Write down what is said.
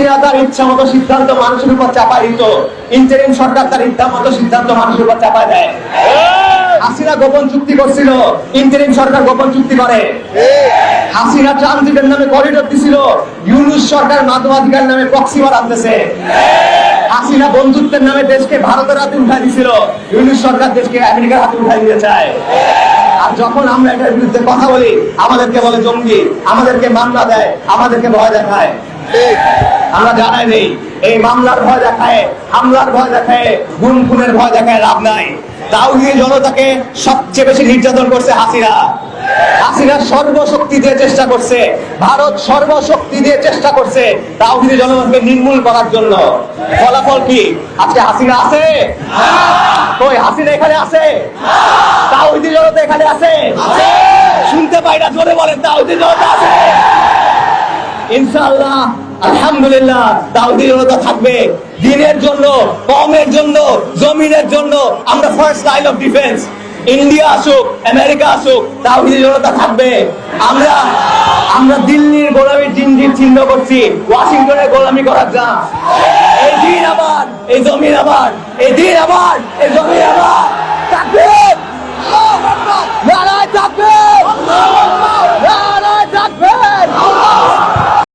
হাসিনা তার ইচ্ছা মতো সিদ্ধান্ত মানুষের উপর দিত। ইন্টারিম সরকার তার ইচ্ছা মতো সিদ্ধান্ত মানুষের উপর দেয়। হাসিনা গোপন চুক্তি করছিল। ইন্টারিম সরকার গোপন চুক্তি করে। হাসিনা ট্রানজিটের নামে করিডোর দিছিল। ইউনুস সরকার মানবাধিকার নামে হাসিনা বন্ধুত্বের নামে দেশকে ভারতের হাতে উঠাই দিছিল। ইউনুস সরকার দেশকে আমেরিকার হাতে উঠাই দিতে চায়। আর যখন আমরা এটার বিরুদ্ধে কথা বলি, আমাদেরকে বলে জঙ্গি, আমাদেরকে মামলা দেয়, আমাদেরকে ভয় দেখায়। আমরা জানাই নেই, এই মামলার ভয় দেখায়, হামলার ভয় দেখায় খুনের ভয় দেখায় লাভ নাই। জনতাকে সবচেয়ে বেশি নির্যাতন করছে সর্বশক্তি দিয়ে চেষ্টা করছে, ভারত সর্বশক্তি দিয়ে চেষ্টা করছে জনগণকে নির্মূল করার জন্য। ফলাফল কি? আজকে হাসিনা আছে? কই, হাসিনা এখানে আছে? তাওহিদি জনতা এখানে আছে? শুনতে পাই না, জোরে বলেন তাওহিদি জনতা আছে? ইনশাআল্লাহ, আলহামদুলিল্লাহ দাউদি জনতা থাকবে। দিনের জন্য কমের জন্য, জমিনের জন্য আমরা first line of defence India আসুক, আমেরিকা আসুক জনতা থাকবে। আমরা আমরা দিল্লির গোলামির জিনজির চিহ্ন করছি, ওয়াশিংটনের গোলামি করার যা। এই দিন আবার, এই জমিন আবার, এই দিন আবার, এই জমিন আবার।